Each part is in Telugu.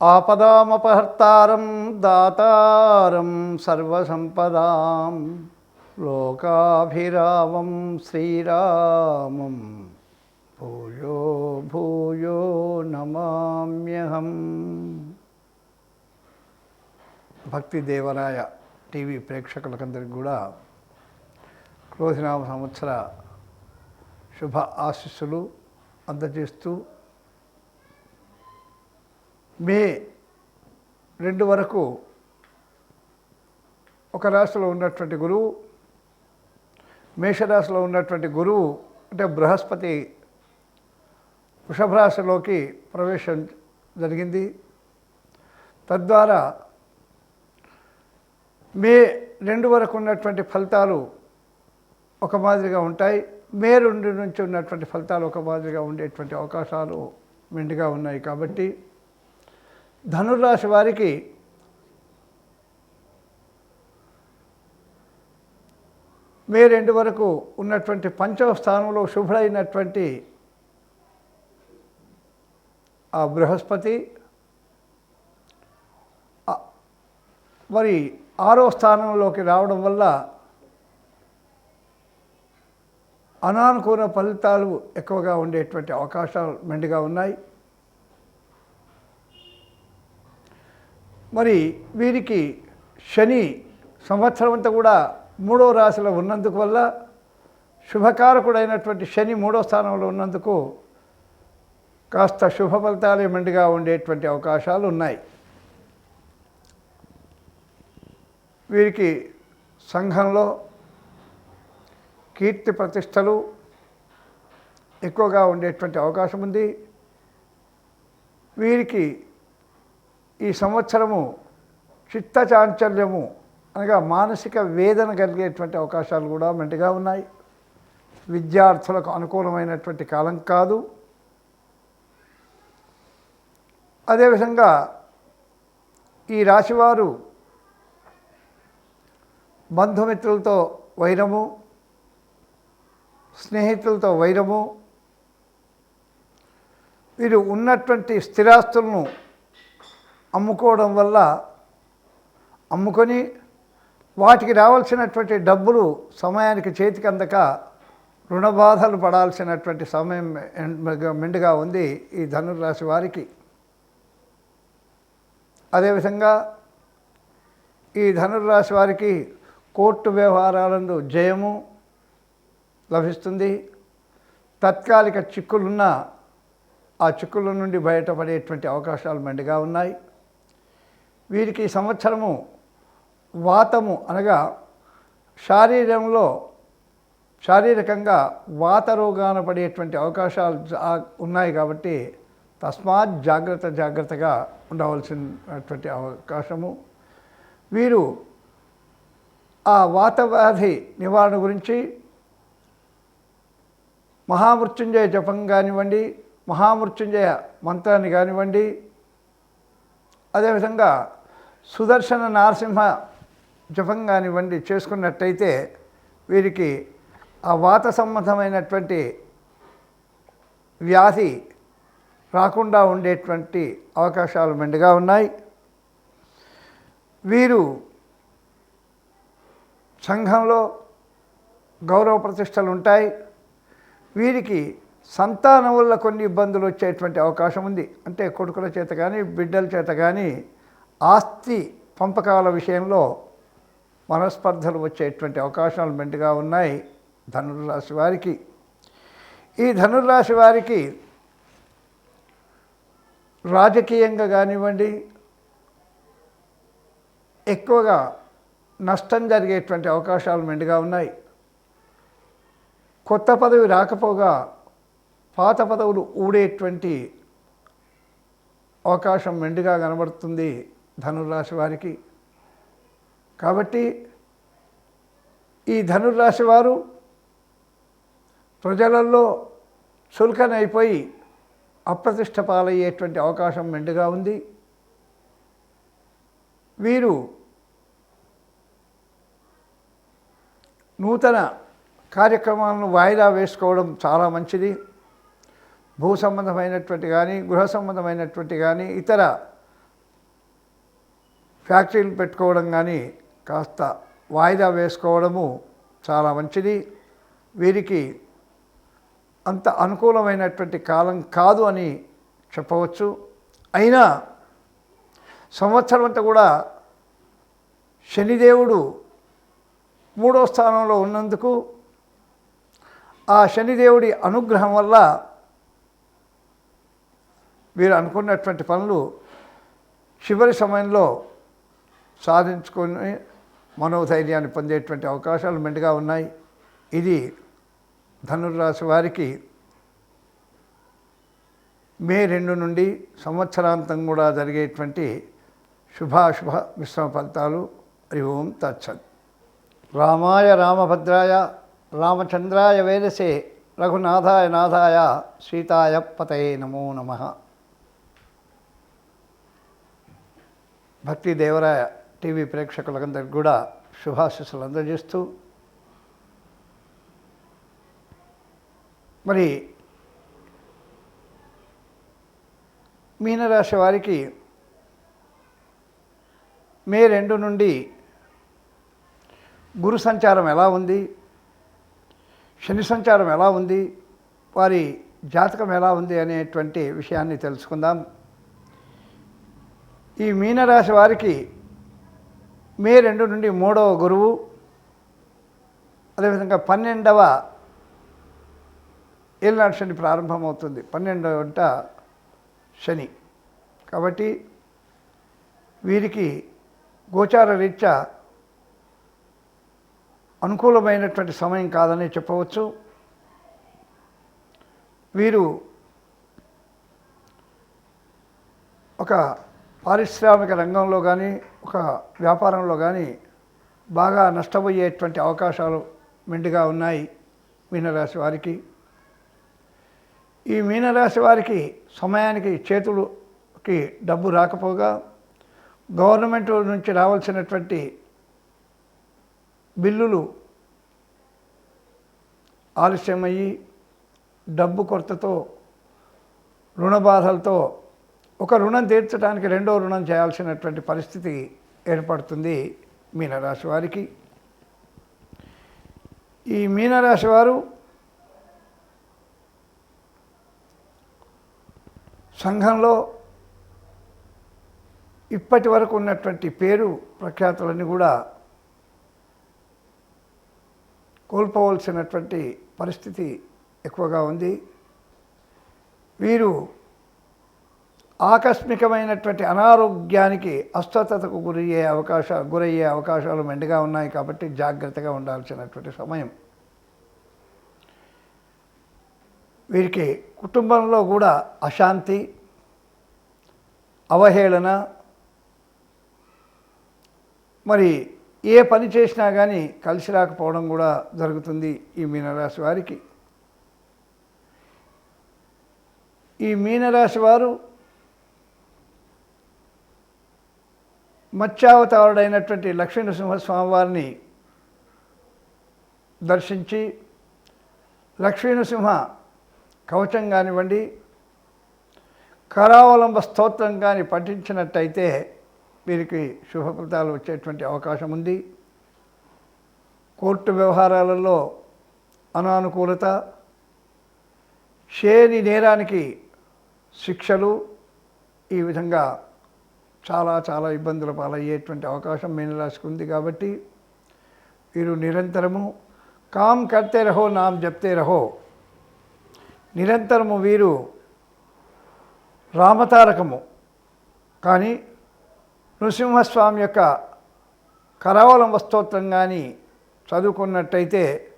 ఆపదామపహర్తారం దాతారం సర్వసంపదాం లోకాభిరామం శ్రీరామం భూయో భూయో నమామ్యహం. భక్తి దేవరాయ టీవీ ప్రేక్షకులకందరికీ కూడా క్రోధినామ సంవత్సర శుభ ఆశీస్సులు అందజేస్తూ మే రెండు వరకు ఒక రాశిలో ఉన్నటువంటి గురువు మేషరాశిలో ఉన్నటువంటి గురువు అంటే బృహస్పతి వృషభ రాశిలోకి ప్రవేశం జరిగింది. తద్వారా మే రెండు వరకు ఉన్నటువంటి ఫలితాలు ఒక మాదిరిగా ఉంటాయి. మే రెండు నుంచి ఉన్నటువంటి ఫలితాలు ఒక మాదిరిగా ఉండేటువంటి అవకాశాలు మెండుగా ఉన్నాయి కాబట్టి ధనుర్రాశి వారికి మే రెండు వరకు ఉన్నటువంటి పంచమ స్థానంలో శుభుడైనటువంటి ఆ బృహస్పతి మరి ఆరో స్థానంలోకి రావడం వల్ల అనానుకూల ఫలితాలు ఎక్కువగా ఉండేటువంటి అవకాశాలు మెండుగా ఉన్నాయి. మరి వీరికి శని సంవత్సరం అంతా కూడా మూడో రాశిలో ఉన్నందుకు వల్ల శుభకారకుడైనటువంటి శని మూడో స్థానంలో ఉన్నందుకు కాస్త శుభ ఫలితాలు మెండుగా ఉండేటువంటి అవకాశాలు ఉన్నాయి. వీరికి సంఘంలో కీర్తి ప్రతిష్టలు ఎక్కువగా ఉండేటువంటి అవకాశం ఉంది. వీరికి ఈ సంవత్సరము చిత్త చాంచల్యము అనగా మానసిక వేదన కలిగేటువంటి అవకాశాలు కూడా మెండుగా ఉన్నాయి. విద్యార్థులకు అనుకూలమైనటువంటి కాలం కాదు. అదేవిధంగా ఈ రాశివారు బంధుమిత్రులతో వైరము స్నేహితులతో వైరము వీరు ఉన్నటువంటి స్థిరాస్తులను అమ్ముకోవడం వల్ల అమ్ముకొని వాటికి రావాల్సినటువంటి డబ్బులు సమయానికి చేతికి అందక రుణబాధలు పడాల్సినటువంటి సమయం మెండుగా- ఉంది ఈ ధనుర్రాశి వారికి. అదేవిధంగా ఈ ధనుర్రాశి వారికి కోర్టు వ్యవహారాలందు జయము లభిస్తుంది. తాత్కాలిక చిక్కులున్న ఆ చిక్కుల నుండి బయటపడేటువంటి అవకాశాలు మెండుగా ఉన్నాయి. వీరికి సంవత్సరము వాతము అనగా శారీరంలో శారీరకంగా వాత రోగాన పడేటువంటి అవకాశాలు ఉన్నాయి కాబట్టి తస్మాత్ జాగ్రత్త జాగ్రత్తగా ఉండవలసినటువంటి అవకాశము. వీరు ఆ వాత వ్యాధి నివారణ గురించి మహామృత్యుంజయ జపం కానివ్వండి మహామృత్యుంజయ మంత్రాన్ని కానివ్వండి అదేవిధంగా సుదర్శన నరసింహ జపం కానివ్వండి చేసుకున్నట్టయితే వీరికి ఆ వాత సంబంధమైనటువంటి వ్యాధి రాకుండా ఉండేటువంటి అవకాశాలు మెండుగా ఉన్నాయి. వీరు సంఘంలో గౌరవ ప్రతిష్టలు ఉంటాయి. వీరికి సంతానం వల్ల కొన్ని ఇబ్బందులు వచ్చేటువంటి అవకాశం ఉంది. అంటే కొడుకుల చేత కానీ బిడ్డల చేత కానీ ఆస్తి పంపకాల విషయంలో మనస్పర్ధలు వచ్చేటువంటి అవకాశాలు మెండుగా ఉన్నాయి ధనుర్రాశి వారికి. ఈ ధనుర్రాశి వారికి రాజకీయంగా కానివ్వండి ఎక్కువగా నష్టం జరిగేటువంటి అవకాశాలు మెండుగా ఉన్నాయి. కొత్త పదవి రాకపోగా పాత పదవులు ఊడేటువంటి అవకాశం మెండుగా కనబడుతుంది. ధనుర్రాశి వారికి. కాబట్టి ఈ ధనుర్రాశి వారు ప్రజలలో చులకనైపోయి అప్రతిష్ట పాలయ్యేటువంటి అవకాశం మెండుగా ఉంది. వీరు నూతన కార్యక్రమాలను వాయిదా వేసుకోవడం చాలా మంచిది. భూ సంబంధమైనటువంటి కానీ గృహ సంబంధమైనటువంటి కానీ ఇతర ఫ్యాక్టరీలు పెట్టుకోవడం కానీ కాస్త వాయిదా వేసుకోవడము చాలా మంచిది. వీరికి అంత అనుకూలమైనటువంటి కాలం కాదు అని చెప్పవచ్చు. అయినా సంవత్సరం అంతా కూడా శనిదేవుడు మూడో స్థానంలో ఉన్నందుకు ఆ శనిదేవుడి అనుగ్రహం వల్ల వీరు అనుకున్నటువంటి పనులు చివరి సమయంలో సాధించుకొని మనోధైర్యాన్ని పొందేటువంటి అవకాశాలు మెండుగా ఉన్నాయి. ఇది ధనుర్రాశి వారికి మే రెండు నుండి సంవత్సరాంతం కూడా జరిగేటువంటి శుభాశుభ మిశ్రమ ఫలితాలు. హరి ఓం తచ్చత్ రామాయ రామభద్రాయ రామచంద్రాయ వేదసే రఘునాథాయ నాథాయ సీతాయ పతయే నమో నమ. భక్తి దేవరాయ టీవీ ప్రేక్షకులందరికీ కూడా శుభాశిస్సులు అందజేస్తూ మరి మీనరాశి వారికి మే రెండు నుండి గురు సంచారం ఎలా ఉంది శని సంచారం ఎలా ఉంది వారి జాతకం ఎలా ఉంది అనేటువంటి విషయాన్ని తెలుసుకుందాం. ఈ మీనరాశి వారికి మే రెండు నుండి మూడవ గురువు అదేవిధంగా పన్నెండవ ఏలినాడు శని ప్రారంభమవుతుంది. పన్నెండవ వంట శని. కాబట్టి వీరికి గోచార రీత్యా అనుకూలమైనటువంటి సమయం కాదని చెప్పవచ్చు. వీరు ఒక పారిశ్రామిక రంగంలో కానీ ఒక వ్యాపారంలో కానీ బాగా నష్టపోయేటువంటి అవకాశాలు మెండుగా ఉన్నాయి మీనరాశి వారికి. ఈ మీనరాశి వారికి సమయానికి చేతులకి డబ్బు రాకపోగా గవర్నమెంట్ నుంచి రావాల్సినటువంటి బిల్లులు ఆలస్యమయ్యి డబ్బు కొరతతో రుణ బాధలతో ఒక రుణం తీర్చడానికి రెండో రుణం చేయాల్సినటువంటి పరిస్థితి ఏర్పడుతుంది మీనరాశి వారికి. ఈ మీనరాశి వారు సంఘంలో ఇప్పటి వరకు ఉన్నటువంటి పేరు ప్రఖ్యాతులన్నీ కూడా కోల్పోవలసినటువంటి పరిస్థితి ఎక్కువగా ఉంది. వీరు ఆకస్మికమైనటువంటి అనారోగ్యానికి అస్వస్థతకు గురయ్యే అవకాశ గురయ్యే అవకాశాలు మెండుగా ఉన్నాయి కాబట్టి జాగ్రత్తగా ఉండాల్సినటువంటి సమయం. వీరికి కుటుంబంలో కూడా అశాంతి అవహేళన మరి ఏ పని చేసినా కానీ కలిసి రాకపోవడం కూడా జరుగుతుంది ఈ మీనరాశి వారికి. ఈ మీనరాశి వారు మత్స్యావతారుడైనటువంటి లక్ష్మీ నృసింహస్వామి దర్శించి లక్ష్మీ నృసింహ కవచం కానివ్వండి కరావలంబ స్తోత్రం కానీ పఠించినట్టయితే వీరికి శుభకృతాలు వచ్చేటువంటి అవకాశం ఉంది. కోర్టు వ్యవహారాలలో అనానుకూలత షేని నేరానికి శిక్షలు ఈ విధంగా చాలా చాలా ఇబ్బందుల పాలయ్యేటువంటి అవకాశం మీనరాశికి ఉంది కాబట్టి వీరు నిరంతరము కామ్ కర్తే రహో నామ్ జప్తే రహో. నిరంతరము వీరు రామతారకము. కానీ నృసింహస్వామి యొక్క కరావలం వస్తోత్రం కానీ చదువుకున్నట్టయితే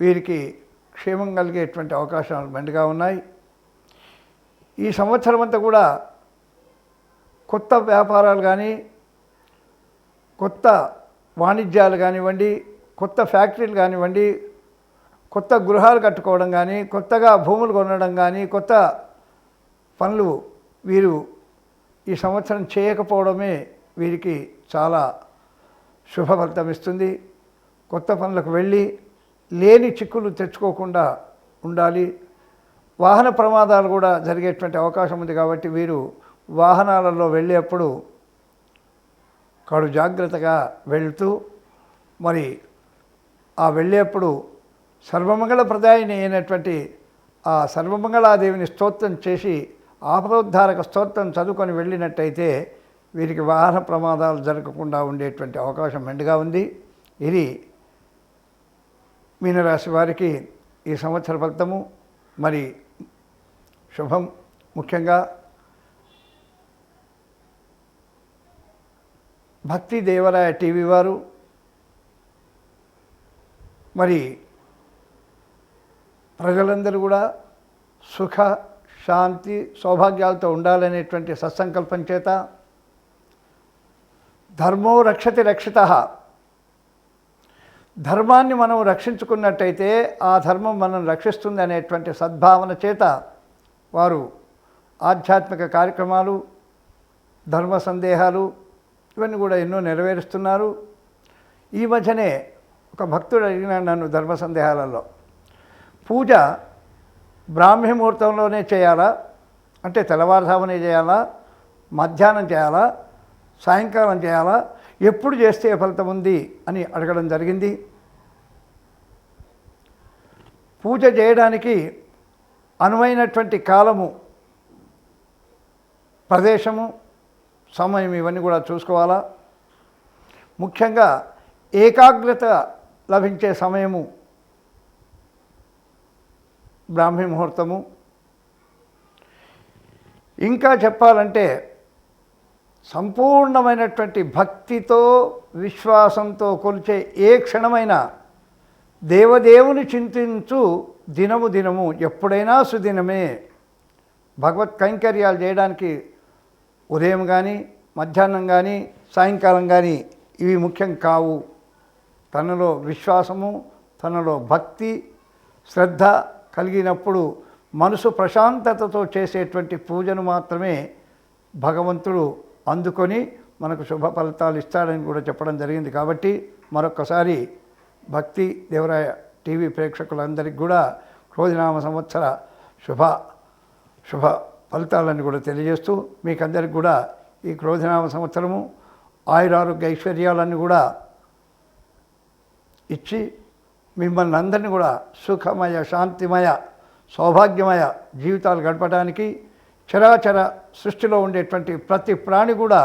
వీరికి క్షేమం కలిగేటువంటి అవకాశాలు మెండుగా ఉన్నాయి. ఈ సంవత్సరం అంతా కూడా కొత్త వ్యాపారాలు కానీ కొత్త వాణిజ్యాలు కానివ్వండి కొత్త ఫ్యాక్టరీలు కానివ్వండి కొత్త గృహాలు కట్టుకోవడం కానీ కొత్తగా భూములు కొనడం కానీ కొత్త పనులు వీరు ఈ సంవత్సరం చేయకపోవడమే వీరికి చాలా శుభఫలితం ఇస్తుంది. కొత్త పనులకు వెళ్ళి లేని చిక్కులు తెచ్చుకోకుండా ఉండాలి. వాహన ప్రమాదాలు కూడా జరిగేటువంటి అవకాశం ఉంది కాబట్టి వీరు వాహనాలలో వెళ్ళేప్పుడు కడు జాగ్రత్తగా వెళ్తూ మరి ఆ వెళ్ళేప్పుడు సర్వమంగళ ప్రదాయిని అయినటువంటి ఆ సర్వమంగళాదేవిని స్తోత్రం చేసి ఆపదోద్ధారక స్తోత్రం చదువుకొని వెళ్ళినట్టయితే వీరికి వాహన ప్రమాదాలు జరగకుండా ఉండేటువంటి అవకాశం మెండుగా ఉంది. ఇది మీనరాశి వారికి ఈ సంవత్సర ఫలితము. మరి శుభం ముఖ్యంగా భక్తి దేవరాయ టీవీ వారు. మరి ప్రజలందరూ కూడా సుఖ శాంతి సౌభాగ్యాలతో ఉండాలనేటువంటి సత్సంకల్పం చేత ధర్మో రక్షతి రక్షిత. ధర్మాన్ని మనం రక్షించుకున్నట్టయితే ఆ ధర్మం మనం రక్షిస్తుంది అనేటువంటి సద్భావన చేత వారు ఆధ్యాత్మిక కార్యక్రమాలు ధర్మ సందేహాలు ఇవన్నీ కూడా ఎన్నో నెరవేరుస్తున్నారు. ఈ మధ్యనే ఒక భక్తుడు అడిగినాడు నన్ను ధర్మ సందేహాలలో పూజ బ్రాహ్మీ ముహూర్తంలోనే చేయాలా? అంటే తెల్లవారుజామునే చేయాలా? మధ్యాహ్నం చేయాలా? సాయంకాలం చేయాలా? ఎప్పుడు చేస్తే ఫలితం ఉంది? అని అడగడం జరిగింది. పూజ చేయడానికి అనువైనటువంటి కాలము ప్రదేశము సమయం ఇవన్నీ కూడా చూసుకోవాలా? ముఖ్యంగా ఏకాగ్రత లభించే సమయము బ్రాహ్మీ ముహూర్తము. ఇంకా చెప్పాలంటే సంపూర్ణమైనటువంటి భక్తితో విశ్వాసంతో కొలిచే ఏ క్షణమైనా దేవదేవుని చింతించు దినము దినము ఎప్పుడైనా సుదినమే. భగవత్ కైంకర్యాలు చేయడానికి ఉదయం కానీ మధ్యాహ్నం కానీ సాయంకాలం కానీ ఇవి ముఖ్యం కావు. తనలో విశ్వాసము తనలో భక్తి శ్రద్ధ కలిగినప్పుడు మనసు ప్రశాంతతతో చేసేటువంటి పూజను మాత్రమే భగవంతుడు అందుకొని మనకు శుభ ఫలితాలు ఇస్తాడని కూడా చెప్పడం జరిగింది. కాబట్టి మరొకసారి భక్తి దేవరాయ టీవీ ప్రేక్షకులందరికీ కూడా క్రోధినామ సంవత్సర శుభ శుభ ఫలితాలను కూడా తెలియజేస్తూ మీకందరికి కూడా ఈ క్రోధనామ సంవత్సరము ఆయురారోగ్య ఐశ్వర్యాలను కూడా ఇచ్చి మిమ్మల్ని అందరినీ కూడా సుఖమయ శాంతిమయ సౌభాగ్యమయ జీవితాలు గడపడానికి చరాచర సృష్టిలో ఉండేటువంటి ప్రతి ప్రాణి కూడా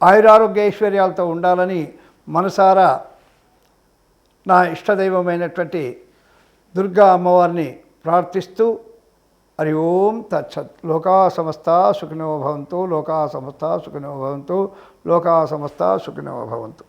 ఆయురారోగ్య ఐశ్వర్యాలతో ఉండాలని మనసారా నా ఇష్టదైవమైనటువంటి దుర్గా అమ్మవారిని ప్రార్థిస్తూ हरि ओम तत्सत। लोका समस्ता सुखिनो भवन्तु, लोका समस्ता सुखिनो भवन्तु, लोका समस्ता सुखिनो भवन्तु।